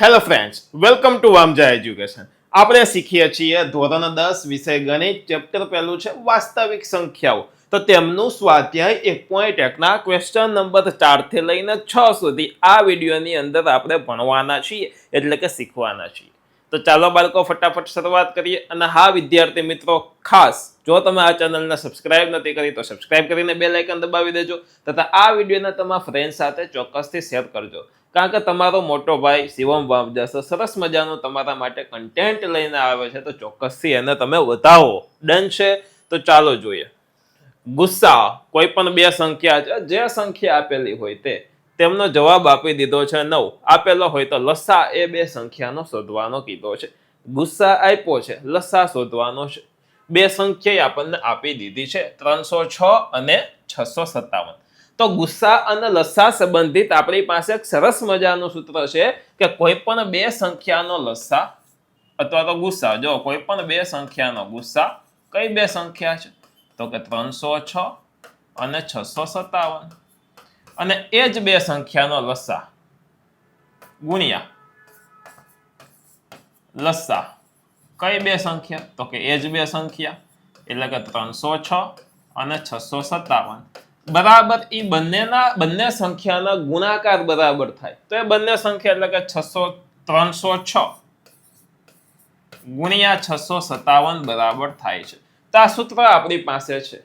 Hello friends welcome to Vamja education આપણે શીખીએ છીએ ધોરણ દસ વિષય ગણિત. ચેપ્ટર પહેલું છે વાસ્તવિક સંખ્યાઓ. તો તેમનું સ્વાધ્યાય એક પોઈન્ટ એકના ક્વેશ્ચન નંબર ચારથી લઈને છ સુધી આ વિડીયોની અંદર આપણે ભણવાના છીએ, એટલે કે શીખવાના છીએ. તો ચાલો બાળકો, ફટાફટ શરૂઆત કરીએ. અને હા, વિદ્યાર્થી મિત્રો, ખાસ, જો તમે આ ચેનલને સબસ્ક્રાઇબ નથી કરી, તો સબસ્ક્રાઇબ કરીને બે લાઇકન દબાવી દેજો. તથા આ વિડીયોને તમારા ફ્રેન્ડ સાથે ચોક્કસથી શેર કરજો. કારણ કે તમારો મોટો ભાઈ શિવમ વામજાસ સરસ મજાનું તમારા માટે કન્ટેન્ટ લઈને આવે છે. તો ચોક્કસથી એને તમે વધાવો. ડન છે? તો ચાલો જોઈએ. ગુસ્સા કોઈ પણ બે સંખ્યા છે. જે સંખ્યા આપેલી હોય તે. તેમનો જવાબ આપી દીધો છે નવ. આપેલો હોય તો લસા એ બે સંખ્યાનો શોધવાનો કીધો છે. ગુસ્સા આપ્યો છે. લસા શોધવાનો છે. બે સંખ્યા આપણને આપી દીધી છે. ત્રણસો છ અને છસો સત્તાવન. તો ગુસ્સા અને લસા સંબંધિત આપણી પાસે એક સરસ મજાનું સૂત્ર છે કે કોઈ પણ બે સંખ્યાનો લસા અથવા તો ગુસ્સા. જો કોઈ પણ બે સંખ્યાનો ગુસ્સા, કઈ બે સંખ્યા છે? તો કે ત્રણસો છ અને છસો સત્તાવન. અને એ જ બે સંખ્યાનો લસા ગુણ્યા લસા કઈ બે સંખ્યા? તો કે એ જ બે સંખ્યા. એટલે કે ત્રણસો છ અને છસો સત્તાવન. બરાબર એ બંનેના, બંને સંખ્યાના ગુણાકાર બરાબર થાય. તો એ બંને સંખ્યા એટલે કે છસો ત્રણસો છ ગુણ્યા છસો સત્તાવન બરાબર થાય છે. તો આ સૂત્ર આપણી પાસે છે.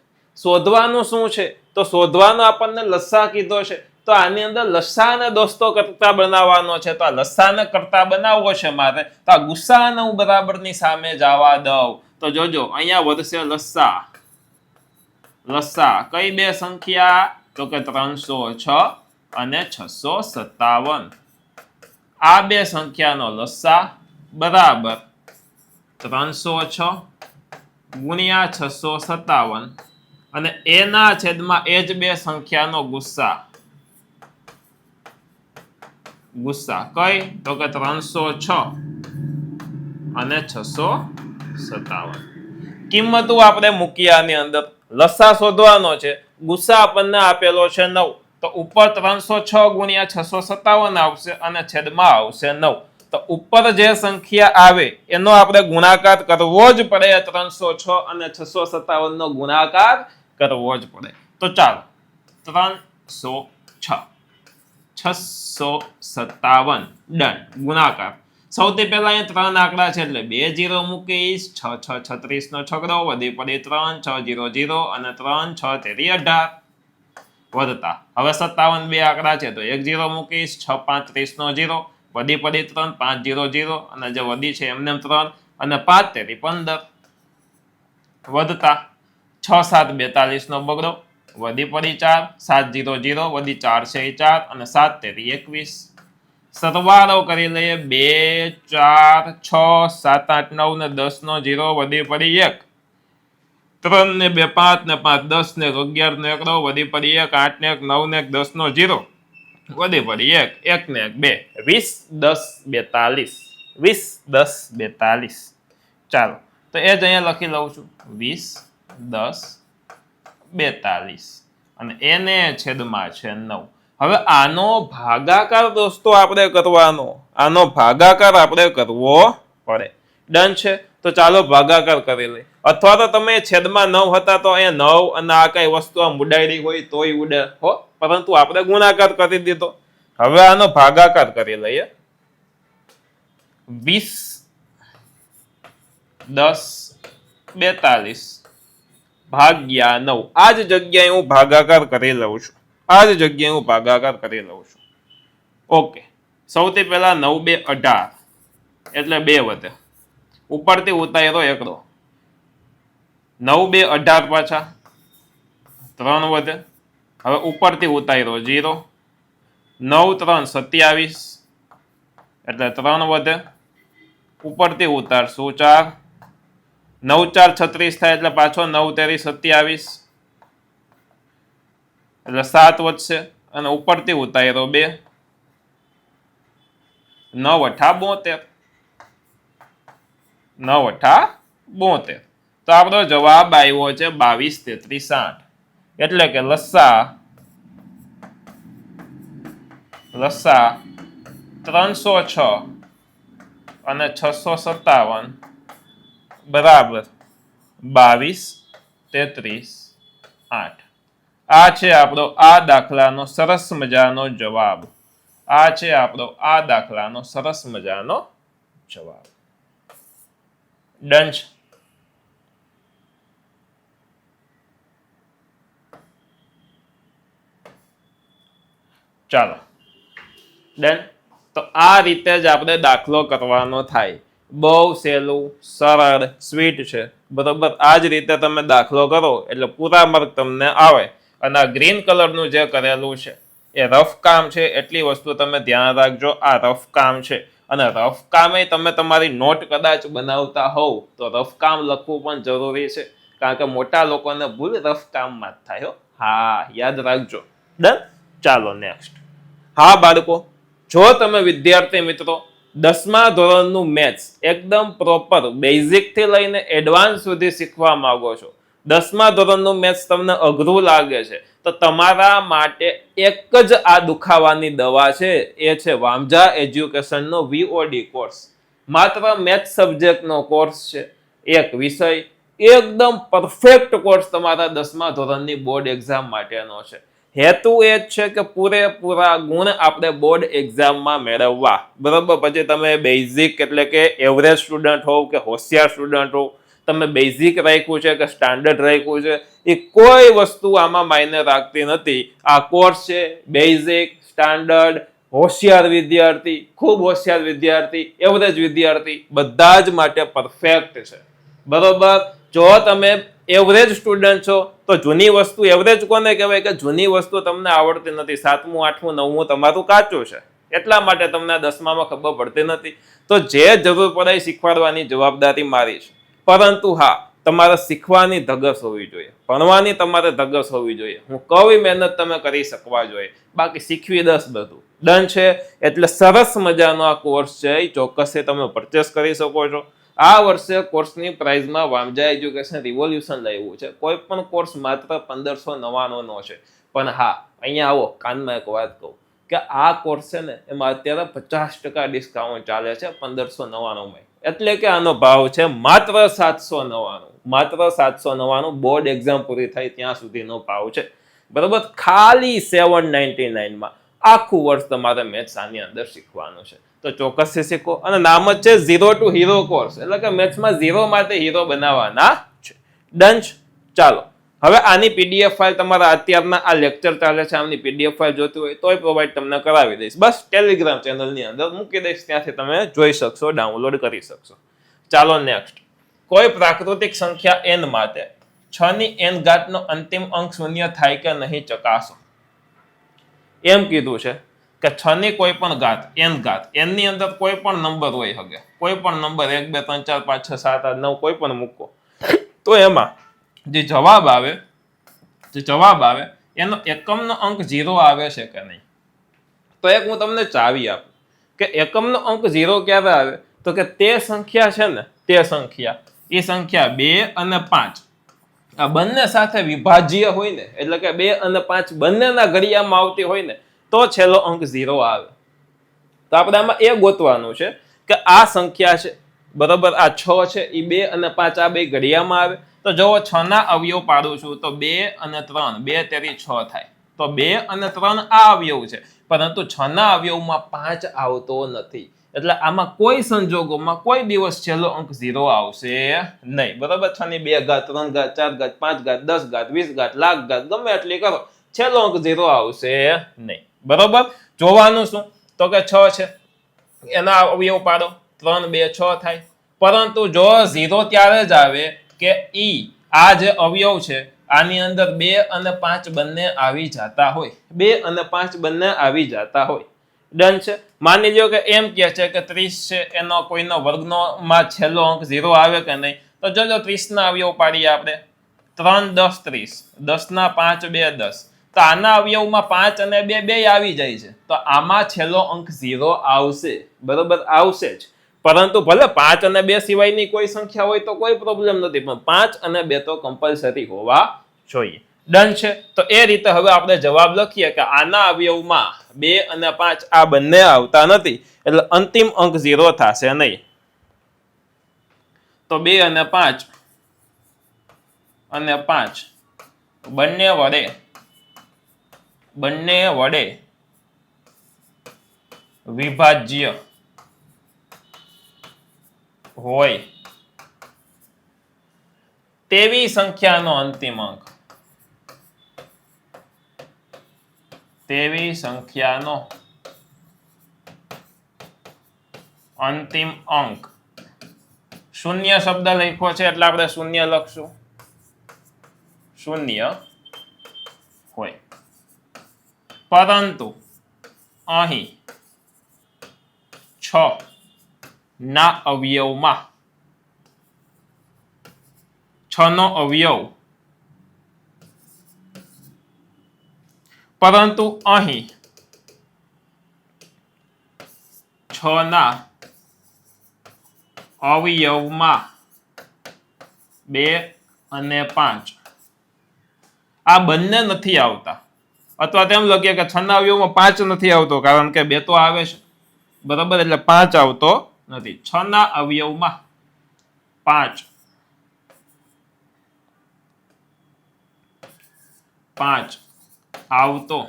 શોધવાનું શું છે? તો શોધવાનો આપણને લસ્સા કીધો છે. તો આની અંદર લસ્સાને દોસ્તો કરતા બનાવવાનો છે. તો આ લસ્સાને કરતા બનાવવો છે મારે. તો આ ગુસ્સાને હું બરાબરની સામે જવા દઉં. તો જોજો, અહીંયા વધશે લસ્સા લસ્સા કઈ બે સંખ્યા? તો કે ત્રણસો છ અને છસો સત્તાવન. આ બે સંખ્યાનો લસ્સા બરાબર ત્રણસો છ ગુણ્યા છસો સત્તાવન. અને એના છેદમાં એ જ બે સંખ્યાનો ગુસ્સા. ગુસ્સા કઈ? તો કે ત્રણસો છ અને છસો સત્તાવન. કિંમતો આપણે મૂકી આની અંદર. લસા શોધવાનો છે. ગુસ્સા આપણને આપેલો છે નવ. તો ઉપર ત્રણસો છ ગુણ્યા છસો સત્તાવન આવશે અને છેદમાં આવશે નવ. તો ઉપર જે સંખ્યા આવે, એનો આપણે ગુણાકાર કરવો જ પડે ત્રણસો છ અને છસો સત્તાવન નો ગુણાકાર કરવો જ પડે. તો ચાલો, ત્રણસો છ. છસો સત્તાવન. ડન. ગુણાકાર. સૌથી પહેલા અહીંયા ત્રણ આંકડા છે એટલે બે જીરો મૂકીશ, છ છ છત્રીસ નો છગડો, વધી પડી ત્રણ, છ, જીરો જીરો અને ત્રણ, છ, તેરી અઢાર. વધતા. હવે સત્તાવન બે આંકડા છે તો એક જીરો મૂકીશ, છ પાંત્રીસ નો જીરો, વધી પડી ત્રણ, પાંચ, જીરો જીરો અને જે વધી છે એમને ત્રણ અને પાંચ, તેરી પંદર. વધતા. છ, સાત બેતાલીસ નો બગડો. વધી પડી ચાર, સાત, જીરો જીરો, વધી ચાર, છે ચાર અને સાત, તેરી એકવીસ. સરવાળો કરી લઈએ. બે, ચાર, છ, સાત, આઠ, નવ ને દસ નો જીરો, વધી પડી એક. ત્રણ ને બે, પાંચ ને પાંચ, દસ ને અગિયાર ને એકડો વધી પડી એક, આઠ ને એક, નવ ને એક દસ નો જીરો, વધી પડી એક એક ને એક, બે. વીસ, દસ, બેતાલીસ. વીસ, દસ, બેતાલીસ. ચાલો, તો એ જ અહીંયા લખી લઉં છું. વીસ, દસ, બેતાલીસ. અને એને છેદમાં છે નવ. હવે આનો ભાગાકાર દોસ્તો આપણે કરવાનો. આનો ભાગાકાર આપણે કરવો પડે. ડન છે? તો ચાલો ભાગાકાર કરી લઈએ. અથવા તો તમે છેદમાં નવ હતા તો અહીંયા નવ અને આ કઈ વસ્તુ આમ ઉડાડી હોય તોય ઉડે. હો? પરંતુ આપણે ગુણાકાર કરી દીધો. હવે આનો ભાગાકાર કરી લઈએ. વીસ, દસ, બેતાલીસ, ભાગ્યા નવ. આ જ જગ્યાએ હું ભાગાકાર કરી લઉં છું. આ જ જગ્યાએ હું ભાગાકાર કરી લઉં છું. ઓકે સૌથી પહેલાં નવ બે અઢાર. એટલે બે વધે. ઉપરથી ઉતાર્યો એકડો નવ બે અઢાર પાછા. ત્રણ વધે. હવે ઉપરથી ઉતાર્યો જીરો. નવ ત્રણ સત્યાવીસ. એટલે ત્રણ વધે. ઉપરથી ઉતારશું ચાર. નવ ચાર છત્રીસ થાય એટલે પાછો નવ તેરી સત્યાવીસ. એટલે સાત વધશે અને ઉપરથી ઉતાર્યો બે. નવ અઠા બોતેર. નવ અઠા બોતેર. તો આપણો જવાબ આવ્યો છે બાવીસ તેત્રીસ આઠ એટલે કે લસ્સા લસ્સા ત્રણસો છ અને છસો સત્તાવન બરાબર બાવીસ તેત્રીસ આઠ. આ છે આપણો આ દાખલાનો સરસ મજાનો જવાબ. આ છે આપણો આ દાખલાનો સરસ મજાનો જવાબ. ડન ચાલો. ડન તો આ રીતે જ આપણે દાખલો કરવાનો થાય. બહુ સહેલું, સરળ સ્વીટ છે. બરોબર? આ જ રીતે તમે દાખલો કરો, એટલે પૂરા માર્ક તમને આવે. અને આ ગ્રીન કલરનું જે કરેલું છે, એ રફ કામ છે. એટલી વસ્તુ તમે ધ્યાન રાખજો, આ રફ કામ છે. અને રફ કામે તમે તમારી નોટ કદાચ બનાવતા હોવ, તો રફ કામ લખવું પણ જરૂરી છે. કારણ કે મોટા લોકોને ભૂલ રફ કામમાં જ થાય હા. યાદ રાખજો. ડન? ચાલો નેક્સ્ટ હા, બાળકો, જો તમે વિદ્યાર્થી મિત્રો, દસમા ધોરણનું મેથ્સ એકદમ પ્રોપર બેઝિકથી લઈને એડવાન્સ સુધી શીખવા માંગો છો દસમા ધોરણનું મેથ્સ તમને અઘરું લાગે છે. તો તમારા માટે એક જ આ દુખાવાની દવા છે, એ છે વામજા એજ્યુકેશનનો વીઓડી કોર્સ માત્ર મેથ્સ સબ્જેક્ટનો કોર્સ છે, એક વિષય. એકદમ પરફેક્ટ કોર્સ તમારા દસમા ધોરણની બોર્ડ એક્ઝામ માટેનો છે. હેતુ એ જ છે કે પૂરેપૂરા ગુણ આપણે બોર્ડ એક્ઝામમાં મેળવવા. બરાબર, પછી તમે બેઝિક એટલે કે એવરેજ સ્ટુડન્ટ હોવ કે હોશિયાર સ્ટુડન્ટ હોવ તમે બેઝિક રાખ્યું છે કે સ્ટાન્ડર્ડ રાખ્યું છે, એ કોઈ વસ્તુ આમાં માયને રાખતી નથી. આ કોર્સ છે બેઝિક સ્ટાન્ડર્ડ હોશિયાર વિદ્યાર્થી, ખૂબ હોશિયાર વિદ્યાર્થી એવરેજ વિદ્યાર્થી, બધા જ માટે પરફેક્ટ છે. બરોબર? જો તમે એવરેજ સ્ટુડન્ટ છો, તો જૂની વસ્તુ એવરેજ કોને કહેવાય? કે જૂની વસ્તુ તમને આવડતી નથી. સાતમું, આઠમું, નવમું તમારું કાચું છે. એટલા માટે તમને દસમામાં ખબર પડતી નથી. તો જે જરૂર પડે એ શીખવાડવાની જવાબદારી મારી છે. પરંતુ હા, તમારે શીખવાની ધગસ હોવી જોઈએ. ભણવાની તમારે ધગસ હોવી જોઈએ. હું કવી મહેનત તમે કરી શકવા જોઈએ. બાકી શીખવી દસ બધું. ડન છે? એટલે સરસ મજાનો આ કોર્સ છે એ ચોક્કસથી તમે પરચેસ કરી શકો છો. આ વર્ષે કોર્સની પ્રાઇઝમાં વામજા એજ્યુકેશન રિવોલ્યુશન લાવ્યું છે. કોઈ પણ કોર્સ માત્ર પંદરસો નવ્વાણુંનો છે. પણ હા, અહીંયા આવો, કાનમાં એક વાત કહું કે આ કોર્સ છે ને, એમાં અત્યારે પચાસ ટકા ડિસ્કાઉન્ટ ચાલે છે પંદરસો નવ્વાણુંમાં એટલે કે આનો ભાવ છે માત્ર સાતસો નવ્વાણું. માત્ર સાતસો નવ્વાણું બોર્ડ એક્ઝામ પૂરી થાય ત્યાં સુધીનો ભાવ છે. બરોબર? ખાલી સેવન નાઇન્ટી નાઇનમાં આખું વર્ષ તમારે મેથ્સ આની અંદર શીખવાનું છે. તો ચોક્કસથી શીખો. અને નામ જ છે ઝીરો ટુ હીરો કોર્સ એટલે કે મેથ્સમાં ઝીરો માટે હીરો બનાવવાના છે. ડન ચાલો. હવે આની પીડીએફ ફાઇલ તમારા અત્યારના આ લેક્ચર ચાલે છે આમની પીડીએફ ફાઇલ જોતી હોય તોય પ્રોવાઈડ તમને કરાવી દઈશ. બસ ટેલિગ્રામ ચેનલની અંદર મૂકી દઈશ, ત્યાંથી તમે જોઈ શકશો ડાઉનલોડ કરી શકશો. ચાલો નેક્સ્ટ કોઈ પ્રાકૃતિક સંખ્યા એન માટે છ ની એન ઘાતનો અંતિમ અંક શૂન્ય થાય કે નહીં ચકાસો. એમ કીધું છે કે છ ની કોઈ પણ ઘાત એન ઘાત એનની અંદર કોઈ પણ નંબર હોય શકે કોઈ પણ નંબર એક, બે, ત્રણ, ચાર, પાંચ, છ, સાત, આઠ, નવ, કોઈ પણ મૂકો. તો એમાં જે જવાબ આવે, જે જવાબ આવે, એનો એકમનો અંક ઝીરો આવે છે કે નહીં? તો એક હું તમને ચાવી આપું કે એકમનો અંક ઝીરો ક્યારે આવે? તો કે તે સંખ્યા છે ને, તે સંખ્યા. એ સંખ્યા બે અને પાંચ. આ બંને સાથે વિભાજ્ય હોય ને, એટલે કે બે અને પાંચ બંનેના ઘડિયામાં આવતી હોય ને, તો છેલ્લો અંક ઝીરો આવે. તો આપણે આમાં એ ગોતવાનું છે કે આ સંખ્યા છે, બરોબર આ છ છે એ બે અને પાંચ આ બે ઘડિયામાં આવે. તો જો છ ના અવયવ પાડું છું, તો બે અને ત્રણ, બે તેરી છ થાય. તો બે અને ત્રણ આ અવયવ છે, પરંતુ છ ના અવયવમાં પાંચ આવતો નથી. એટલે આમાં કોઈ સંજોગોમાં કોઈ દિવસ છેલ્લો અંક ઝીરો આવશે નહીં. બરાબર? છ ની બે ઘાત, ત્રણ ઘાત, ચાર ઘાત, પાંચ ઘાત, દસ ઘાત, વીસ ઘાત, લાખ ઘાત, ગમે એટલી કરો, છેલ્લો અંક ઝીરો આવશે નહીં. બરોબર? જોવાનું શું? તો કે છ છે, એના અવયવ પાડો, ત્રણ, બે, છ થાય. પરંતુ જો ઝીરો ત્યારે જ આવે કે ઈ આ જે અવયવ છે, આની અંદર બે અને પાંચ બંને આવી જતા હોય. બે અને પાંચ બંને આવી જતા હોય. ડન છે? માની લ્યો કે એમ કહે છે કે ત્રીસ છે, એનો કોઈનો વર્ગનો માં છેલ્લો અંક ઝીરો આવે કે નહીં? તો જો ત્રીસના અવયવ પાડીએ આપણે. ત્રણ, દસ, ત્રીસ. દસના પાંચ, બે, દસ. તો આના અવયવમાં પાંચ અને બે બે આવી જાય છે. તો આમાં છેલ્લો અંક ઝીરો આવશે. બરોબર? આવશે જ. પરંતુ ભલે પાંચ અને બે સિવાયની કોઈ સંખ્યા હોય તો કોઈ પ્રોબ્લેમ નથી, પણ પાંચ અને બે તો કમ્પલસરી હોવા જોઈએ. ડન છે. તો એ રીતે હવે આપણે જવાબ લખીએ કે આના અવયવમાં બે અને પાંચ આ બંને આવતા નથી, એટલે અંતિમ અંક ઝીરો થશે નહીં. તો બે અને પાંચ અને પાંચ, બંને વડે બંને વડે વિભાજ્ય હોય. તેવી સંખ્યાનો અંતિમ અંક. તેવી સંખ્યાનો અંતિમ અંક. શૂન્ય શબ્દ લખ્યો છે એટલે આપણે શૂન્ય લખશું. શૂન્ય હોય. પરંતુ અહીં છ ના અવયવમાં. નો અવયવ. પરંતુ અહીં છ ના અવયવમાં બે અને પાંચ. આ બંને નથી આવતા. અથવા તેમ લખીએ કે છ ના અવયવમાં પાંચ નથી આવતો, કારણ કે બે તો આવે છે. બરાબર? એટલે પાંચ આવતો નથી. છ ના અવયવમાં પાંચ. પાંચ. આવતો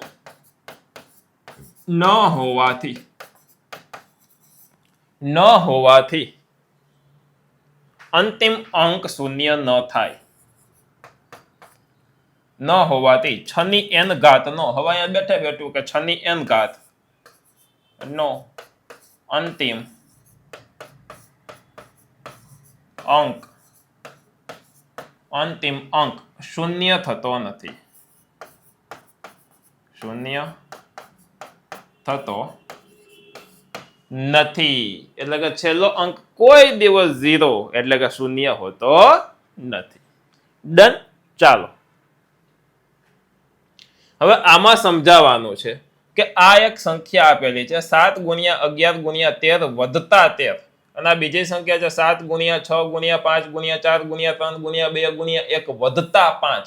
ન હોવાથી. ન હોવાથી અંતિમ અંક શૂન્ય ન થાય. ન હોવાથી છ ની એન ઘાત નો. હવે અહીંયા બેઠે બેઠું કે છ ની એન ઘાત. નો. અંતિમ અંક. અંતિમ અંક. શૂન્ય થતો નથી. શૂન્ય થતો નથી. એટલે કે છેલ્લો અંક કોઈ દિવસ ઝીરો એટલે કે શૂન્ય હોતો નથી. ડન ચાલો. હવે આમાં સમજાવવાનું છે કે આ એક સંખ્યા આપેલી છે. સાત ગુણ્યા અગિયાર ગુણ્યા તેર વધતા તેર. અને આ બીજી સંખ્યા છે સાત ગુણ્યા છ ગુણ્યા પાંચ ગુણ્યા ચાર ગુણ્યા ત્રણ ગુણ્યા બે ગુણ્યા એક વધતા પાંચ.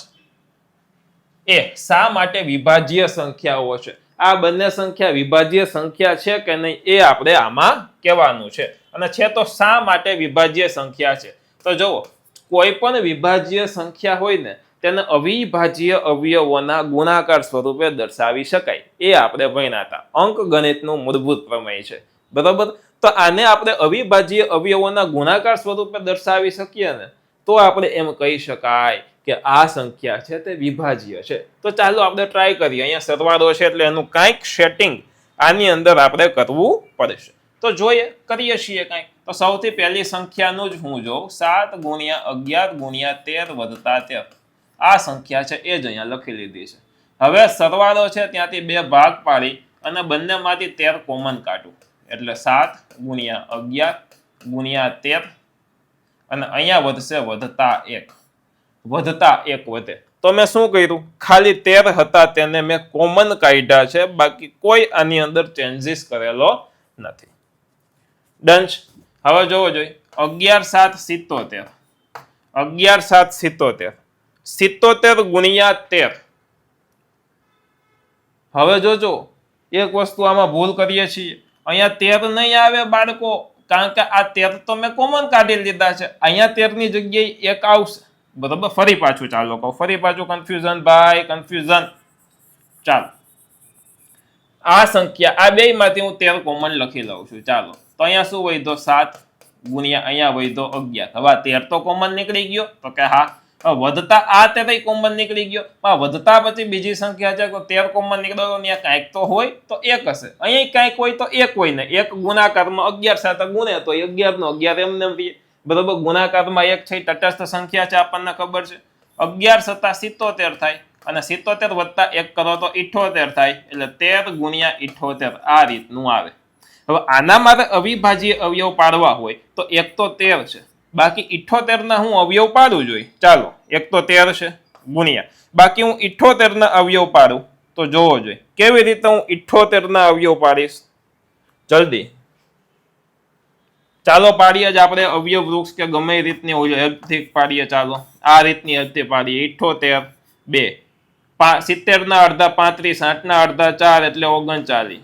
એ શા માટે વિભાજ્ય સંખ્યાઓ છે? આ બંને સંખ્યા વિભાજ્ય સંખ્યા છે કે નહીં એ આપણે આમાં કહેવાનું છે. અને છે તો શા માટે વિભાજ્ય સંખ્યા છે? તો જુઓ, કોઈ પણ વિભાજ્ય સંખ્યા હોય ને, તેને અવિભાજ્ય અવયવોના ગુણાકાર સ્વરૂપે દર્શાવી શકાય. એ આપણે ભણ્યા હતા. અંક ગણિતનું મૂળભૂત પ્રમેય છે. બરાબર? તો આને આપણે અવિભાજ્ય અવયવોના ગુણાકાર સ્વરૂપે દર્શાવી શકીએ ને, તો આપણે એમ કહી શકાય કે આ સંખ્યા છે તે વિભાજ્ય છે. તો ચાલો આપણે ટ્રાય કરીએ. અહીંયા સરવાળો છે એટલે એનું કાંઈક સેટિંગ આની અંદર આપણે કરવું પડશે. તો જોઈએ, કરીએ છીએ કાંઈક. તો સૌથી પહેલી સંખ્યાનું જ હું જોઉં. સાત ગુણ્યા અગિયાર ગુણ્યા તેર વધતા તેર. આ સંખ્યા છે એ જ અહીંયા લખી લીધી છે. હવે સરવાળો છે ત્યાંથી બે ભાગ પાડી અને બંનેમાંથી તેર કોમન કાઢું. એટલે સાત ગુણ્યા અગિયાર ગુણ્યા તેર અને અહીંયા વધશે વધતા એક. વધતા એક વધે. તો મેં શું કર્યું? ખાલી તેર હતા તેને મેં કોમન કાઢ્યા છે, બાકી કોઈ આની અંદર ચેન્જીસ કરેલો નથી. ડન હવે જોવો જોઈએ. અગિયાર સાત સિત્તોતેર. અગિયાર સાત સિત્તોતેર. સિત્તોતેર ગુણ્યા તેર. હવે જોજો. એક વસ્તુ આમાં ભૂલ કરીએ છીએ. અહીંયા તેર નહીં આવે બાળકો, કારણ કે આ તેર તો મેં કોમન કાઢી લીધા છે. અહીંયા તેરની જગ્યાએ એક આવશે. બરોબર? ફરી પાછું ચાલો કહું. ફરી પાછું કન્ફ્યુઝન ભાઈ કન્ફ્યુઝન ચાલો. આ સંખ્યા, આ બે માંથી હું તેર કોમન લખી લઉં છું. ચાલો. તો અહીંયા શું વધ્યો? સાત ગુણ્યા અહીંયા વધ્યો અગિયાર. હવે આ તેર તો કોમન નીકળી ગયો. તો કે હા હવે વધતા આ તેર કોમન નીકળી ગયો. પણ વધતા પછી બીજી સંખ્યા છે તો તેર કોમન નીકળ્યો તો ત્યાં કાંઈક તો હોય તો એક હશે. અહીંયા કાંઈક હોય તો એક હોય ને. એક ગુણાકારમાં અગિયાર સાથે ગુણે તો અગિયાર નો અગિયાર એમને એમ બરોબર? ગુણાકારમાં એક છે તટસ્થ સંખ્યા છે આપણને ખબર છે. અગિયાર સત્તા સિત્તોતેર થાય અને સિત્તોતેર વત્તા એક કરો તો ઇઠોતેર થાય. એટલે તેર ગુણ્યા ઇઠોતેર આ રીતનું આવે. હવે આના મારે અવિભાજ્ય અવયવ પાડવા હોય તો એક તો તેર છે. બાકી ઇઠોતેર ના હું અવયવ પાડું જોઈએ ચાલો. એક તો તેર છે, ગુણ્યા. બાકી હું ઇઠોતેર ના અવયવ પાડું, તો જોવો જોઈએ. કેવી રીતે હું ઇઠોતેર ના અવયવ પાડીશ? જલ્દી. ચાલો પાડીએ જ આપણે અવયવ વૃક્ષ કે ગમે રીતની હોય હેલ્પથી પાડીએ ચાલો. આ રીતની હેલ્પથી પાડીએ. ઇઠોતેર, બે. સિત્તેર ના અડધા પાંત્રીસ આઠ ના અડધા ચાર એટલે ઓગણચાલીસ.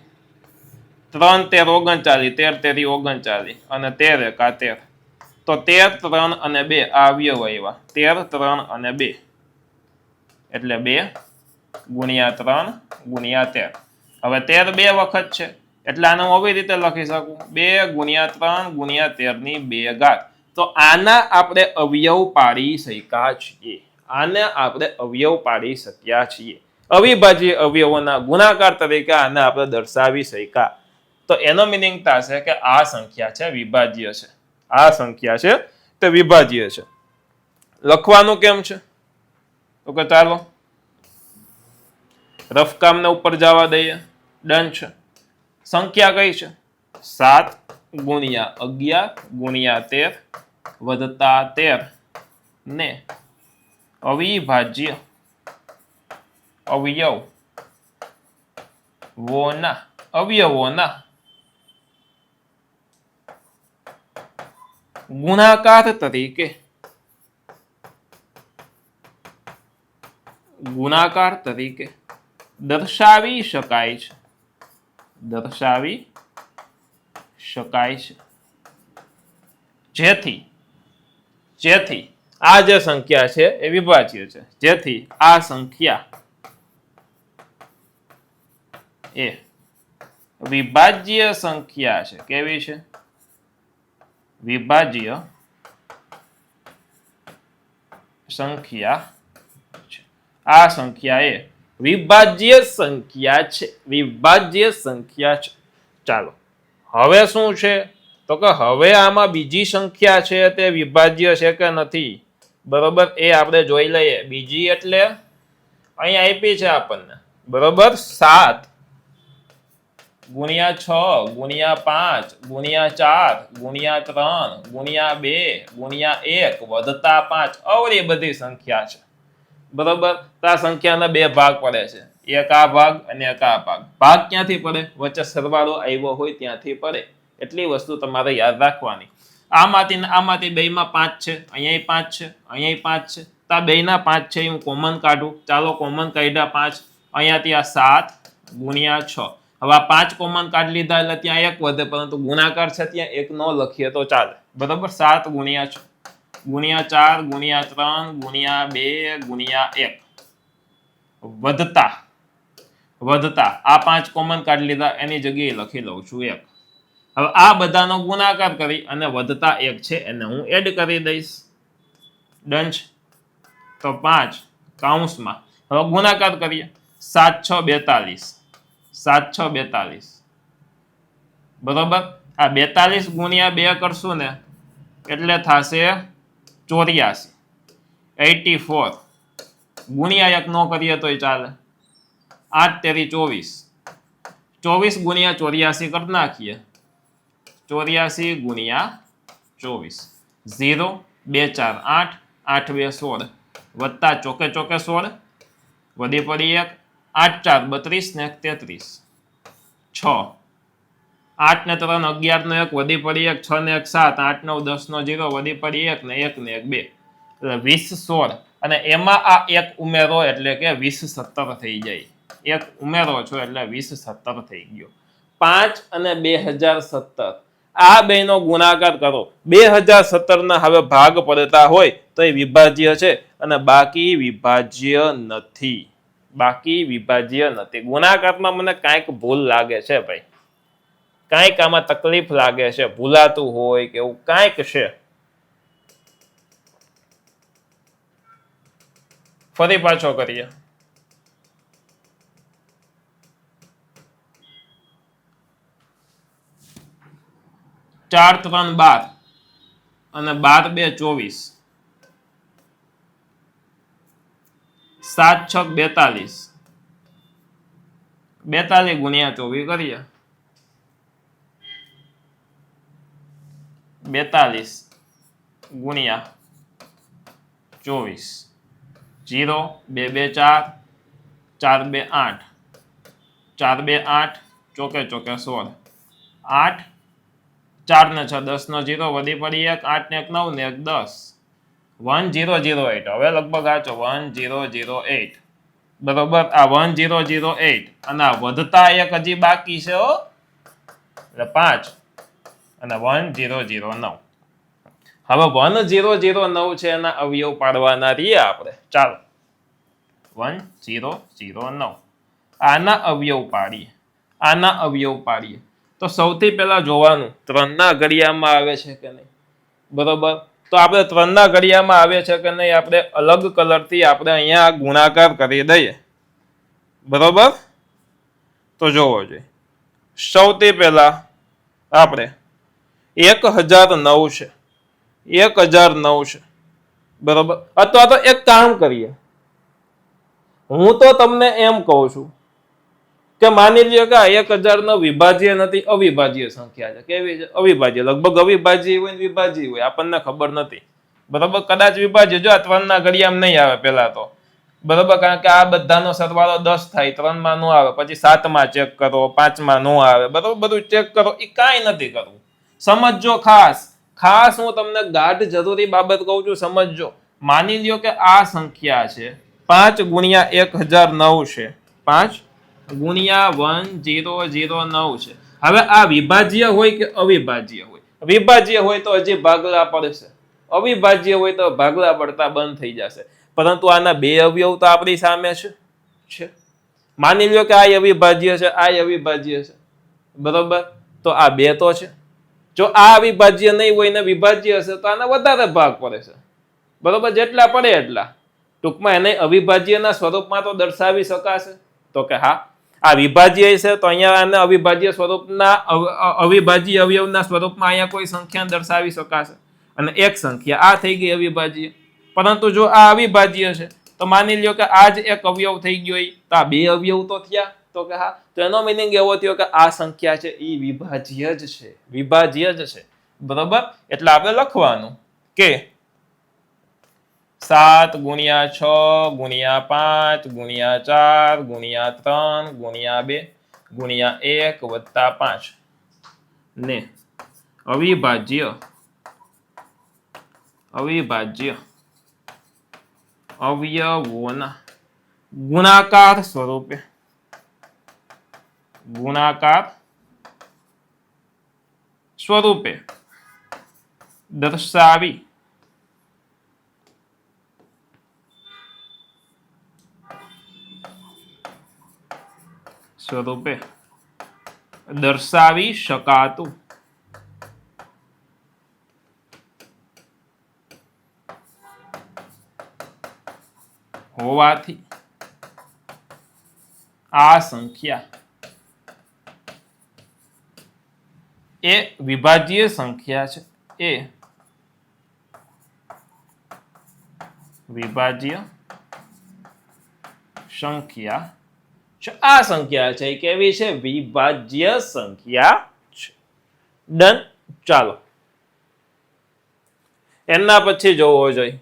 ત્રણ તેર, ઓગણચાલીસ. તેર તેરી, ઓગણચાલીસ. અને તેર એકા તેર તો તેર, ત્રણ અને બે આ અવયવ આવ્યા. તેર, ત્રણ અને બે. એટલે બે ગુણ્યા ત્રણ ગુણ્યા તેર. હવે તેર બે વખત છે. એટલે આને હું આવી રીતે લખી શકું. બે ગુણ્યા ત્રણ ગુણ્યા તેરની બે ઘાત. તો આના આપણે અવયવ પાડી શક્યા છીએ. આને આપણે અવયવ પાડી શક્યા છીએ. અવિભાજ્ય અવયવોના ગુણાકાર તરીકે આને આપણે દર્શાવી શક્યા. તો એનો મિનિંગ થશે કે આ સંખ્યા છે વિભાજ્ય છે. આ સંખ્યા છે તે વિભાજ્ય છે. લખવાનું કેમ છે? તો કે ચાલો, રફકામને ઉપર જવા દઈએ. ડન છે. સંખ્યા કઈ છે? સાત ગુણ્યા અગિયાર ગુણ્યા તેર વધતા તેર ને અવિભાજ્ય અવયવ વોના, અવયવોના ગુણાકાર તરીકે. ગુણાકાર તરીકે. દર્શાવી શકાય છે. દર્શાવી શકાય છે. જેથી જેથી આ જે સંખ્યા છે એ વિભાજ્ય છે. જેથી આ સંખ્યા એ વિભાજ્ય સંખ્યા છે. કેવી છે? વિભાજ્ય સંખ્યા આ સંખ્યા એ વિભાજ્ય સંખ્યા છે. વિભાજ્ય સંખ્યા છે. ચાલો, હવે શું છે? તો કે હવે આમાં બીજી સંખ્યા છે તે વિભાજ્ય છે કે નથી? બરોબર? એ આપણે જોઈ લઈએ. બીજી એટલે અહીં આપી છે આપણને. બરોબર? સાત. ગુણ્યા છ, ગુણ્યા પાંચ, ગુણ્યા ચાર, ગુણ્યા ત્રણ, ગુણ્યા બે, ગુણ્યા એક, વધતા પાંચ. અવળી બધી સંખ્યા છે. બરોબર? તો આ સંખ્યાના બે ભાગ પડે છે. એક આ ભાગ અને એક આ ભાગ. ભાગ ક્યાંથી પડે? વચ્ચે સરવાળો આવ્યો હોય ત્યાંથી પડે. એટલી વસ્તુ તમારે યાદ રાખવાની. આમાંથી આમાંથી બેમાં પાંચ છે અહીંયા પાંચ છે અહીંયા પાંચ છે. તો આ બેના પાંચ છે હું કોમન કાઢું. ચાલો કોમન કાઢ્યા પાંચ. અહીંયાથી આ સાત ગુણ્યા છ. હવે આ પાંચ કોમન કાઢી લીધા એટલે ત્યાં એક વધે, પરંતુ ગુણાકાર છે ત્યાં એક ન લખીએ તો ચાલે. બરાબર? સાત ગુણ્યા છ. ગુણ્યા ચાર, ગુણ્યા ત્રણ, ગુણ્યા બે, ગુણ્યા એક. વધતા. વધતા. આ પાંચ કોમન કાઢી લીધા, એની જગ્યાએ લખી લઉં છું એક. હવે આ બધાનો ગુણાકાર કરી અને વધતા એક છે, એને હું એડ કરી દઈશ. છે? તો પાંચ. કાઉન્સમાં. હવે ગુણાકાર કરીએ. સાત, છ, બેતાલીસ. સાત, છ, બેતાલીસ. બરોબર? આ બેતાલીસ ગુણ્યા બે કરશું ને, એટલે થશે ચોર્યાસી. Eighty four. ગુણ્યા એક ન કરીએ તોય ચાલે. આઠ તેરી ચોવીસ. ચોવીસ ગુણ્યા ચોર્યાસી કરી નાખીએ. ચોર્યાસી ગુણ્યા ચોવીસ. ઝીરો, બે, ચાર, આઠ. આઠ, બે, સોળ. વત્તા ચોકે ચોકે સોળ. વધી પડી એક. આઠ ચાર, બત્રીસ ને તેત્રીસ. છ. આઠ ને ત્રણ, અગિયાર નો એક, વધી પડી એક, છ ને એક, સાત. આઠ, નવ, દસ નો જીરો, વધી પડી એક ને એક ને એક બે. એટલે વીસ, સોળ. અને એમાં આ એક ઉમેરો એટલે કે વીસ, સત્તર થઈ જાય. એક ઉમેરો છો એટલે વીસ, સત્તર થઈ ગયો. પાંચ અને બે હજાર સત્તર. આ બેનો ગુણાકાર કરો. બે હજાર સત્તર ના હવે ભાગ પડતા હોય તો એ વિભાજ્ય છે અને બાકી વિભાજ્ય નથી. બાકી વિભાજ્ય નથી. ગુણાકારમાં મને કાંઈક ભૂલ લાગે છે ભાઈ. કાંઈક આમાં તકલીફ લાગે છે, ભૂલાતું હોય કે એવું કાંઈક છે. ફરી પાછો કરીએ. ચાર ત્રણ બાર અને બાર બે ચોવીસ. સાત, છ, બેતાલીસ. બેતાલીસ ગુણ્યા ચોવીસ કરીએ. બેતાલીસ ગુણ્યા ચોવીસ. જીરો, બે બે, ચાર. ચાર, બે, આઠ. ચાર, બે, આઠ, ચોકે ચોકે, સોળ. આઠ ચાર ને છ દસ નો જીરો, વધી પડી એક આઠ ને એક નવ ને એક, દસ. વન જીરો જીરો એટ હવે લગભગ આચો વન ઝીરો ઝીરો એટ બરોબર? આ વન જીરો જીરો એટ અને આ વધતા એક હજી બાકી છે એટલે પાંચ. અને વન જીરો જીરો નવ. હવે વન જીરો જીરો નવ છે એના અવયવ પાડવાના રહીએ આપણે. ચાલો. વન જીરો જીરો નવ. આના અવયવ પાડીએ. આના અવયવ પાડીએ. તો સૌથી પહેલાં જોવાનું, ત્રણના ઘડિયામાં આવે છે કે નહીં? બરોબર? તો આપણે ત્રણના ઘડિયામાં આવે છે કે નહીં, આપણે અલગ કલરથી આપણે અહીંયા ગુણાકાર કરી દઈએ. બરોબર? તો જોવો જોઈએ. સૌથી પહેલા આપણે એક હજાર નવ છે. એક હજાર નવ છે. બરોબર? અથવા તો એક કામ કરીએ. હું તો તમને એમ કહું છું કે માની લ્યો કે એક હજાર નો વિભાજ્ય નથી, અવિભાજ્ય સંખ્યા છે. કેવી છે? અવિભાજ્ય. લગભગ અવિભાજ્ય હોય ને વિભાજ્ય હોય. આપણને ખબર નથી. બરોબર? કદાચ વિભાજ્ય જો આ ત્રણના ઘડિયામાં નહીં આવે પેલા તો. બરોબર? કારણ કે આ બધાનો સરવાળો દસ થાય. ત્રણમાં નો આવે. પછી સાતમાં ચેક કરો. પાંચમાં નો આવે. બરોબર? બધું ચેક કરો. એ કાંઈ નથી કરવું. સમજજો ખાસ. ખાસ હું તમને ગાઢ જરૂરી બાબત કહું છું, સમજજો. માની લ્યો કે આ સંખ્યા છે પાંચ ગુણ્યા એક હજાર નવ છે. પાંચ ગુણ્યા વન, જીરો જીરો, નવ છે. હવે આ વિભાજ્ય હોય કે અવિભાજ્ય હોય? વિભાજ્ય હોય તો હજી ભાગલા પડશે. અવિભાજ્ય હોય તો ભાગલા પડતા બંધ થઈ જશે. પરંતુ આના બે અવયવ તો આપણી સામે છે. છે. માની લ્યો કે આ અવિભાજ્ય છે, આ અવિભાજ્ય છે. બરોબર? તો આ બે તો છે. જો આ અવિભાજ્ય નહીં હોય ને વિભાજ્ય હશે તો આના વધારે ભાગ પડે છે. બરોબર? જેટલા પડે એટલા. ટૂંકમાં એને અવિભાજ્યના સ્વરૂપમાં તો દર્શાવી શકાશે. તો કે હા આ વિભાજ્ય છે, તો અહીંયા આને અવિભાજ્ય સ્વરૂપના અવિભાજ્ય અવયવના સ્વરૂપમાં અહીંયા કોઈ સંખ્યા દર્શાવી શકાશે. અને એક સંખ્યા, આ થઈ ગઈ અવિભાજ્ય. પરંતુ જો આ અવિભાજ્ય છે, તો માની લ્યો કે આ જ એક અવયવ થઈ ગયો તો આ બે અવયવ તો થયા. તો કે હા, તો એનો મિનિંગ એવો થયો કે આ સંખ્યા છે એ વિભાજ્ય જ છે. વિભાજ્ય જ છે. બરોબર? એટલે આપણે લખવાનું કે સાત ગુણ્યા છ ગુણ્યા પાંચ ગુણ્યા ચાર ગુણ્યા ત્રણ ગુણ્યા બે ગુણ્યા એક વત્તા પાંચ ને અવિભાજ્ય અવિભાજ્ય અવયવોના ગુણાકાર સ્વરૂપે ગુણાકાર સ્વરૂપે દર્શાવી સ્વરૂપે દર્શાવી શકાતું. હોવાથી આ સંખ્યા એ વિભાજ્ય સંખ્યા છે. એ વિભાજ્ય સંખ્યા છે આ સંખ્યા છે કેવી છે? વિભાજ્ય સંખ્યા છે. ડન ચાલો. એના પછી જોવો જોઈએ.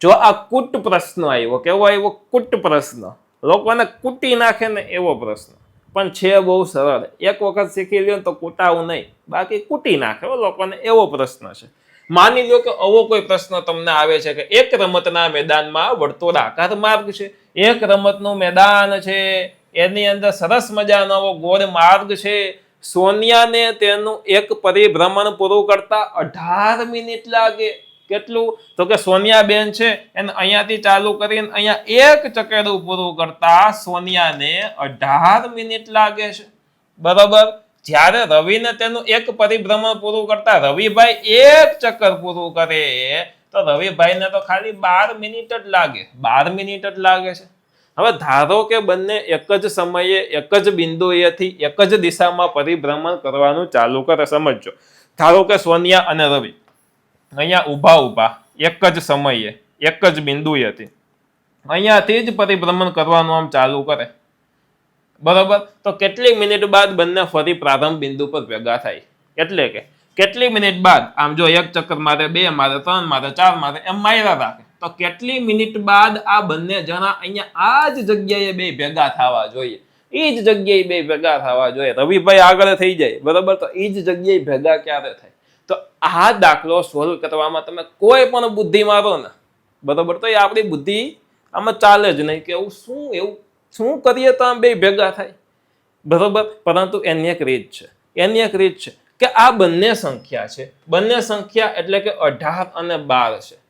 જો આ કુટ પ્રશ્ન આવ્યો, કેવો આવ્યો? કુટ પ્રશ્ન. લોકોને કૂટી નાખે ને એવો પ્રશ્ન. પણ છે બહુ સરળ. એક વખત શીખી લ્યો તો કૂટાવું નહીં. બાકી કૂટી નાખે લોકોને એવો પ્રશ્ન છે. માની લો કે આવો કોઈ પ્રશ્ન તમને આવે છે કે એક રમતના મેદાનમાં વર્તુળાકાર માર્ગ છે. એક રમતનું મેદાન છે. એની અંદર સરસ મજાનો ગોળ માર્ગ છે. સોનિયાને તેનું એક પરિભ્રમણ પૂરું કરતા અઢાર મિનિટ લાગે. કેટલું? તો કે સોનિયા બેન છે, એને અહીંયાથી ચાલુ કરીને અહીંયા એક ચકેડું પૂરું કરતા સોનિયાને અઢાર મિનિટ લાગે છે. બરોબર? જ્યારે રવિને તેનું એક પરિભ્રમણ પૂરું કરતા રવિભાઈ એક ચક્કર પૂરું કરે, તો રવિભાઈને તો ખાલી બાર મિનિટ જ લાગે. બાર મિનિટ જ લાગે છે. હવે ધારો કે બંને એક જ સમયે, એક જ બિંદુએથી, એક જ દિશામાં પરિભ્રમણ કરવાનું ચાલુ કરે, સમજજો. ધારો કે સોનિયા અને રવિ અહીંયા ઊભા ઊભા, એક જ સમયે, એક જ બિંદુએથી, અહીંયાથી જ પરિભ્રમણ કરવાનું આમ ચાલુ કરે. બરોબર? તો કેટલી મિનિટ બાદ બંને ફરી પ્રારંભ બિંદુ પર ભેગા થાય? એટલે કે? કેટલી મિનિટ બાદ? આમ જો એક ચક્કર મારે બે, મારે ત્રણ, મારે ચાર, મારે એમ માર્યા રાખે. તો કેટલી મિનિટ બાદ આ બંને જણા અહીંયા આ જ જગ્યાએ બે ભેગા થવા જોઈએ. એ જ જગ્યાએ બે ભેગા થવા જોઈએ. રવિભાઈ આગળ થઈ જાય, બરાબર? તો એ જ જગ્યાએ ભેગા ક્યારે થાય? તો આ દાખલો સોલ્વ કરવામાં તમે કોઈ પણ બુદ્ધિ મારો ને, બરાબર? તો એ આપણી બુદ્ધિ આમાં ચાલે જ નહીં કે એવું શું એવું, શું કરીએ તો આમ બે ભેગા થાય? બરોબર? પરંતુ એની એક રીત છે. એની એક રીત છે કે આ બંને સંખ્યા છે. બંને સંખ્યા એટલે કે અઢાર અને બાર છે.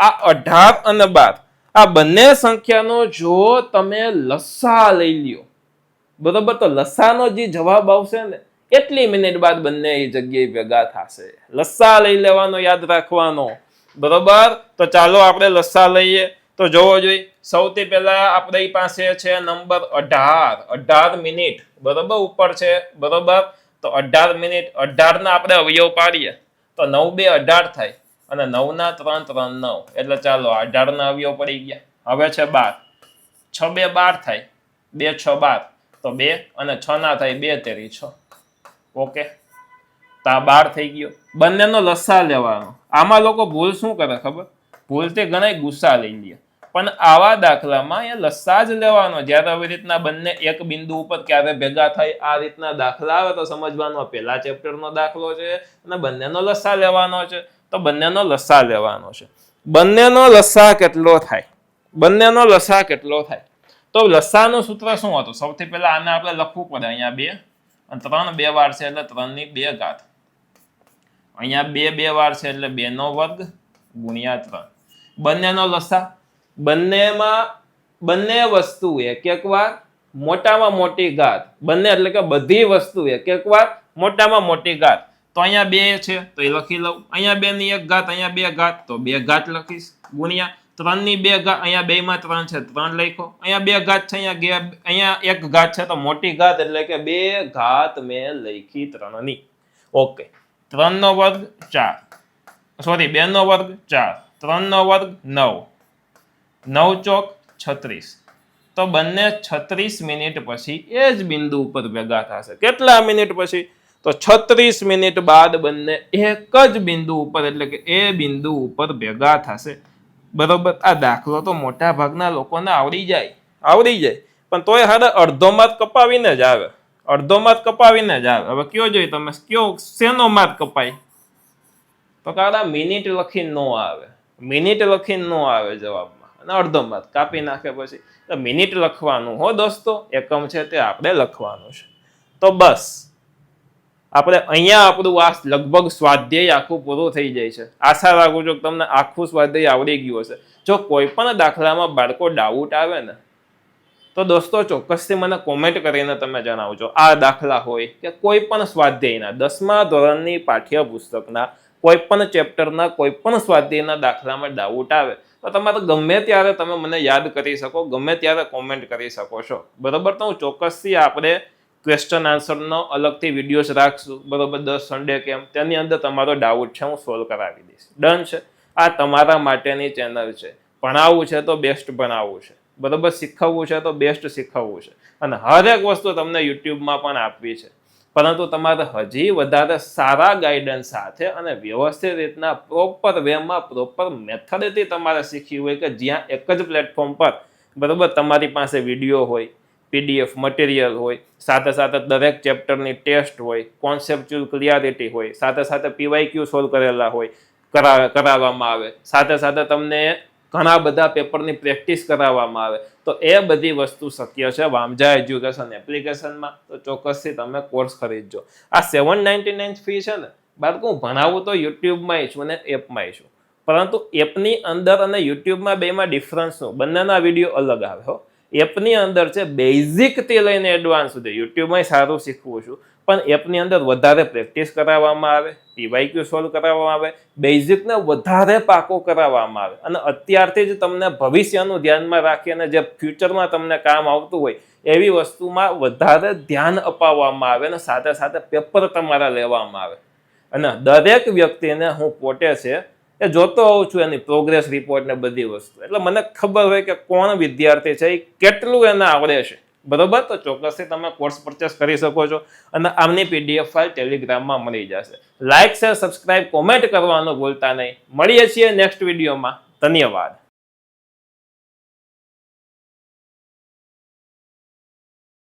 આ અઢાર અને બાર. આ બંને સંખ્યાનો જો તમે લસા લઈ લ્યો, બરોબર? તો લસાનો જે જવાબ આવશે ને, એટલી મિનિટ બાદ બંને એ જગ્યાએ ભેગા થશે. લસા લઈ લેવાનો, યાદ રાખવાનો. બરોબર? તો ચાલો આપણે લસા લઈએ. તો જોવો જોઈએ સૌથી પહેલા આપણી પાસે છે નંબર અઢાર. અઢાર મિનિટ, બરોબર? ઉપર છે, બરોબર? તો અઢાર મિનિટ અઢાર ના આપણે અવયવ પાડીએ. તો નવ બે અઢાર થાય. અને નવના ત્રણ ત્રણ નવ. એટલે ચાલો અઢારના અવયવ પડી ગયા. હવે છે બાર. છ બે બાર થાય. બે છ બાર. તો બે અને છ ના થાય, બે તેરી છ. ઓકે? તો આ બાર થઈ ગયો. બંનેનો લસા લેવાનો. આમાં લોકો ભૂલ શું કરે ખબર? ભૂલ તે ઘણા ગુસ્સા લઈ લે. પણ આવા દાખલામાં એ લસા જ લેવાનો, જ્યારે આવી રીતના બંને એક બિંદુ ઉપર ક્યારે ભેગા થાય, આ રીતના દાખલા આવે તો સમજવાનો. પેલા ચેપ્ટરનો દાખલો છે અને બંનેનો લસ્સા લેવાનો છે. તો બંનેનો લસા લેવાનો છે. બંનેનો લસા કેટલો થાય? બંનેનો લસા કેટલો થાય? તો લસાનું સૂત્ર શું હતું? સૌથી પહેલા આને આપણે લખવું પડે અહીંયા બે. અને ત્રણ બે વાર છે એટલે ત્રણની બે ઘાત. અહીંયા બે બે વાર છે એટલે બે નો વર્ગ ગુણ્યા ત્રણ. બંનેનો લસા બંનેમાં બંને વસ્તુ એક એક વાર મોટામાં મોટી ઘાત. બંને એટલે કે બધી વસ્તુ એક એક વાર મોટામાં મોટી ઘાત. તો અહીંયા બે છે, તો એ લખી લઉં. અહીંયા બે ની એક ઘાત, અહીંયા બે ઘાત. તો બે ઘાત લખીશ, ગુણ્યા. ત્રણની બે ઘાત અહીંયા બે માં ત્રણ છે, ત્રણ લખો. અહીંયા બે ઘાત છે, અહીંયા ગયા અહીંયા એક ઘાત છે, તો મોટી ઘાત એટલે કે બે ઘાત મેં લખી ત્રણની. ઓકે ત્રણ નો વર્ગ ચાર. સોરી બે નો વર્ગ ચાર. ત્રણ નો વર્ગ નવ. નવ ચોક છત્રીસ. તો બંને છત્રીસ મિનિટ પછી એ જ બિંદુ ઉપર ભેગા થશે. કેટલા મિનિટ પછી? તો છત્રીસ મિનિટ બાદ બંને એક જ બિંદુ ઉપર, એટલે કે એ બિંદુ ઉપર ભેગા થશે. બરોબર? આ દાખલો તો મોટા ભાગના લોકોને આવડી જાય. આવડી જાય. પણ તોય હારે અડધો માર્ક કપાવીને જ આવે. અડધો માર્ક કપાવીને જ આવે. હવે કયો જોઈએ તમે? કયો? શેનો માર્ક કપાય? તો કાળા મિનિટ લખીને ન આવે. મિનિટ લખીને નો આવે જવાબમાં અને અડધો મત. કાપી નાખે પછી. તો મિનિટ લખવાનું હો દોસ્તો. એકમ છે તે આપણે લખવાનું છે. તો બસ. આપણે અહીંયા આપણું આ લગભગ સ્વાધ્યાય આખું પૂરું થઈ જાય છે. આશા રાખું છું કે તમને આખું સ્વાધ્યાય આવડી ગયું હશે. જો કોઈ પણ દાખલામાં બાળકો ડાઉટ આવે ને, તો દોસ્તો ચોક્કસથી મને કોમેન્ટ કરીને તમે જણાવજો. આ દાખલા હોય કે કોઈ પણ સ્વાધ્યાયના દસમા ધોરણની પાઠ્યપુસ્તકના કોઈ પણ ચેપ્ટરના કોઈ પણ સ્વાધ્યાયના દાખલામાં ડાઉટ આવે, તો તમારે ગમે ત્યારે તમે મને યાદ કરી શકો, ગમે ત્યારે કોમેન્ટ કરી શકો છો. બરાબર? તો હું ચોક્કસથી આપણે ક્વેશ્ચન આન્સરનો અલગથી વિડીયોઝ રાખશું. બરાબર? દસ સન્ડે કેમ તેની અંદર તમારો ડાઉટ છે, હું સોલ્વ કરાવી દઈશ. ડન છે? આ તમારા માટેની ચેનલ છે. ભણાવવું છે તો બેસ્ટ ભણાવવું છે. બરાબર? શીખવવું છે તો બેસ્ટ શીખવવું છે. અને હરેક વસ્તુ તમને યુટ્યુબમાં પણ આપવી છે. પરંતુ તમારે હજી વધારે સારા ગાઈડન્સ સાથે અને વ્યવસ્થિત રીતના પ્રોપર વેમાં પ્રોપર મેથડથી તમારે શીખવી હોય કે જ્યાં એક જ પ્લેટફોર્મ પર બરાબર તમારી પાસે વીડિયો હોય પીડીએફ મટીરિયલ હોય, સાથે સાથે દરેક ચેપ્ટરની ટેસ્ટ હોય કોન્સેપ્ચ્યુઅલ ક્લિયરિટી હોય, સાથે સાથે પીવાય ક્યુ સોલ્વ કરેલા હોય, કરા, કરાવવામાં આવે. સાથે સાથે તમને ઘણા બધા પેપરની પ્રેક્ટિસ કરાવવામાં આવે. તો એ બધી વસ્તુ શક્ય છે. વામજા એજ્યુકેશન એપ્લિકેશનમાં તો ચોક્કસથી તમે કોર્સ ખરીદજો. આ સેવન નાઇન્ટી નાઇન ફી છે ને? બાળકો ભણાવું તો યુટ્યુબમાં છું અને એપમાં છું. પરંતુ એપની અંદર અને યુટ્યુબમાં બેમાં ડિફરન્સ શું બંનેના વીડિયો અલગ આવે, હો. એપની અંદર છે બેઝિકથી લઈને એડવાન્સ સુધી. યુટ્યુબમાં સારું શીખવું છું, પણ એપની અંદર વધારે પ્રેક્ટિસ કરાવવામાં આવે પીવાયક્યુ સોલ્વ કરાવવામાં આવે બેઝિકને વધારે પાકો કરાવવામાં આવે. અને અત્યારથી જ તમને ભવિષ્યનું ધ્યાનમાં રાખીને જે ફ્યુચરમાં તમને કામ આવતું હોય, એવી વસ્તુમાં વધારે ધ્યાન અપાવવામાં આવે અને સાથે સાથે પેપર તમારા લેવામાં આવે. અને દરેક વ્યક્તિને હું પોતે છે એ જોતો હોઉં છું એની પ્રોગ્રેસ રિપોર્ટ ને બધી વસ્તુ. એટલે મને ખબર હોય કે કોણ વિદ્યાર્થી છે, એ કેટલું એને આવડે છે. બરોબર? તો ચોક્કસથી તમે કોર્સ પરચેસ કરી શકો છો અને આમની પીડીએફ ફાઇલ ટેલિગ્રામમાં મળી જશે. લાઇક શેર સબસ્ક્રાઇબ કોમેન્ટ કરવાનું ભૂલતા નહીં. મળીએ છીએ નેક્સ્ટ વિડીયોમાં ધન્યવાદ.